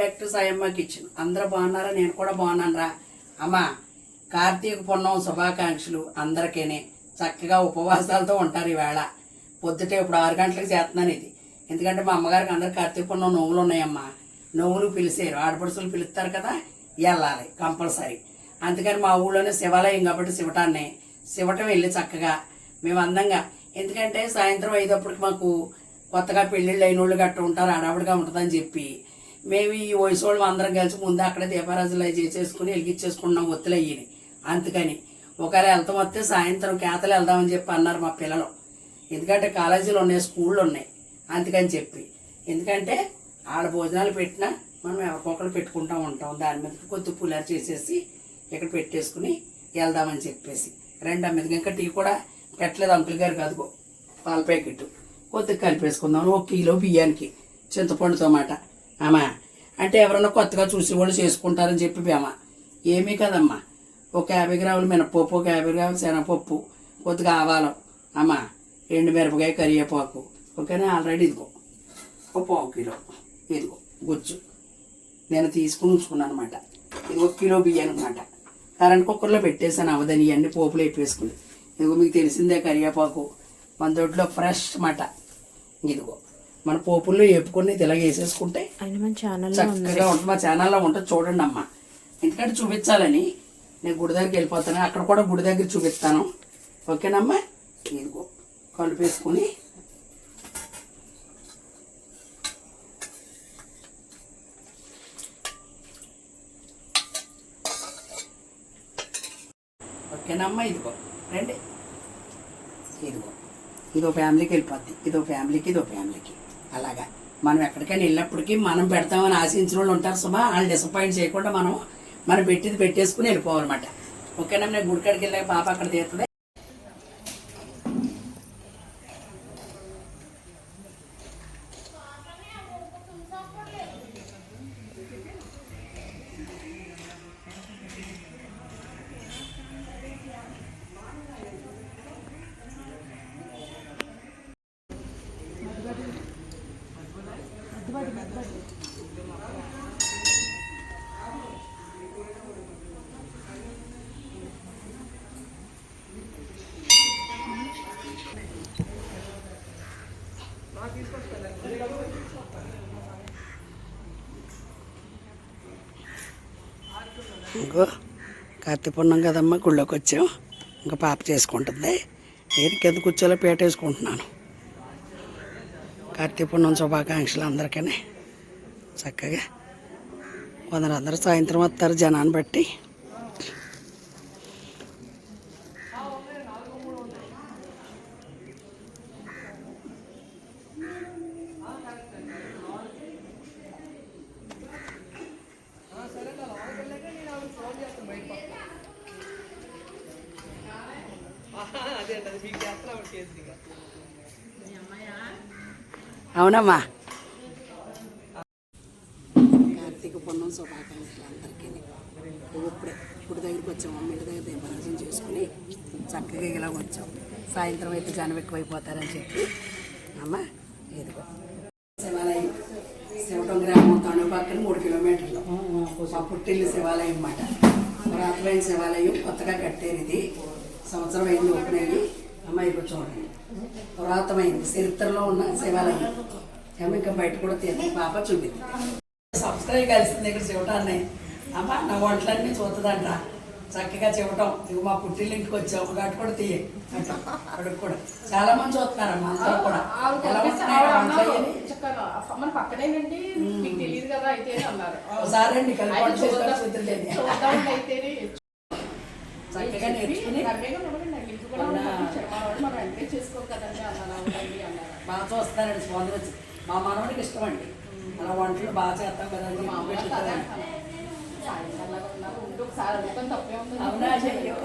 సాయమ్మకి ఇచ్చిన అందరూ బాగున్నారా? నేను కూడా బాగున్నానురా. అమ్మా కార్తీక పున్నం శుభాకాంక్షలు అందరికీనే. చక్కగా ఉపవాసాలతో ఉంటారు ఈవేళ. పొద్దుటే ఇప్పుడు ఆరు గంటలకు చేస్తున్నాను ఇది. ఎందుకంటే మా అమ్మగారికి అందరు కార్తీక పున్నం నోములు ఉన్నాయమ్మా. నువ్వులు పిలిచారు. ఆడపడుచులు పిలుస్తారు కదా వెళ్ళాలి కంపల్సరీ. అందుకని మా ఊళ్ళోనే శివాలయం కాబట్టి శివటాన్ని శివటం వెళ్ళి చక్కగా మేము అందంగా. ఎందుకంటే సాయంత్రం అయ్యేటప్పటికి మాకు కొత్తగా పెళ్ళిళ్ళు అయిన వాళ్ళు గట్ట ఉంటారు అడావిడిగా ఉంటుందని చెప్పి మేము ఈ వయసు వాళ్ళు అందరం కలిసి ముందు అక్కడ దీపారాజులు అవి చేసేసుకుని వెలిగించేసుకున్నాం ఒత్తులు అయ్యాయి అందుకని ఒకవేళ వెళ్తాం వస్తే సాయంత్రం కేతలు వెళ్దామని చెప్పి అన్నారు మా పిల్లలు. ఎందుకంటే కాలేజీలు ఉన్నాయి స్కూళ్ళు ఉన్నాయి. అందుకని చెప్పి. ఎందుకంటే ఆడ భోజనాలు పెట్టినా మనం ఎవరికొకరు పెట్టుకుంటా ఉంటాం. దాని మీద కొద్ది పులారు చేసేసి ఇక్కడ పెట్టేసుకుని వెళ్దామని చెప్పేసి. రెండు అమ్మిది ఇంకా టీ కూడా పెట్టలేదు అంకుల్ గారు కాదుకో పాల ప్యాకెట్ కొద్దిగా కలిపేసుకుందాం. ఒక కిలో బియ్యానికి చింతపండుతో మాట. అమ్మా అంటే ఎవరన్నా కొత్తగా చూసిన వాళ్ళు చేసుకుంటారని చెప్పి బేమ ఏమీ కదమ్మా. ఒక యాభై గ్రాములు మినపప్పు ఒక యాభై గ్రాములు శనగపప్పు కొద్దిగా ఆవాలం అమ్మా ఎండు మిరపకాయ కరివేపాకు. ఓకేనా? ఆల్రెడీ ఇదిగో. ఒక పావు కిలో. ఇదిగో గుజ్జు. నేను తీసుకుని ఉంచుకున్నాను అనమాట ఇది ఒక కిలో బియ్యం అనమాట కరెంట్ కుక్కర్లో పెట్టేసాను అవదని ఇవన్నీ పోపులు వేపేసుకుని ఇదిగో మీకు తెలిసిందే కరివేపాకు. మన దొడ్లో ఫ్రెష్ మాట. ఇదిగో. మన పోపుల్లో వేపుకొని ఇది ఇలా వేసేసుకుంటే చక్కగా ఉంటుంది. మా ఛానల్లో ఉంటుంది. చూడండి అమ్మా. ఎందుకంటే చూపించాలని. నేను గుడి దగ్గరికి వెళ్ళిపోతాను. అక్కడ కూడా గుడి దగ్గర చూపిస్తాను. ఓకేనమ్మా? ఇదిగో కలిపేసుకుని ఓకేనమ్మా ఇదిగో. రండి. ఇదిగో. ఇదో ఫ్యామిలీకి వెళ్ళిపోద్ది. ఇదో ఫ్యామిలీకి ఇదో ఫ్యామిలీకి అలాగా. మనం ఎక్కడికైనా వెళ్ళినప్పటికీ మనం పెడతామని ఆశించిన వాళ్ళు ఉంటారు సుమా. వాళ్ళు డిసప్పాయింట్ చేయకుండా మనం మనం పెట్టింది పెట్టేసుకుని వెళ్ళిపోవాలన్నమాట. ఓకేనా? నేను గుడికాడికి వెళ్ళాక పాప అక్కడ తీరుతుంది. ఇంకో కార్తీక కదమ్మా గుళ్ళోకి వచ్చాం. ఇంకా పాప చేసుకుంటుంది. నేను కింద కూర్చోలో పేటేసుకుంటున్నాను వేసుకుంటున్నాను. శుభాకాంక్షలు అందరికీ చక్కగా కొందరు అందరూ సాయంత్రం వస్తారు జనాన్ని బట్టి. అవునమ్మా. కార్తీక పుణ్యం శుభాకాంక్షలు అందరికీ. ఇప్పుడే ఇప్పుడు దగ్గరికి వచ్చాం అమ్మ ఇంటి దగ్గర దీపారాజన చేసుకుని చక్కగా ఇలా వచ్చాం సాయంత్రం అయితే జనం ఎక్కువైపోతారని చెప్పి. అమ్మ ఇదిగో. శివాలయం శివటం గ్రామం తణు పక్కన మూడు కిలోమీటర్లు. మా పుట్టిల్లు శివాలయం అన్నమాట. పురాతనమైన శివాలయం కొత్తగా కట్టారు ఇది సంవత్సరం అయింది ఓపెన్ అయ్యి. అమ్మాయి చూడండి. పురాతనమైంది. చరిత్రలో ఉన్న శివాలయం. ఏమో ఇంకా బయట కూడా తీయండి పాప చూపిస్తుంది సబ్స్క్రైబ్ కలిసింది ఇక్కడ చివటాన్ని అమ్మ నా వంటలన్నీ చూస్తుందంట చక్కగా చివటం ఇవి మా పుట్టిల్లు ఇంటికి వచ్చాం ఒక గట్టు కూడా తీయ. అక్కడికి కూడా. చాలా మంది చూస్తున్నారమ్మా అందరూ కూడా. మన పక్కనేనండి. మీకు తెలియదు కదా అయితే అన్నారు. ఒకసారి అండి కలిపి. చూద్దాం. చక్కగా నేర్చుకుని మనం బాగా చూస్తానండి స్పాందన వచ్చి. మా మనవడికి ఇష్టం అండి. అలా వంటలు బాగా చేస్తాం కదా అవునా అయ్యో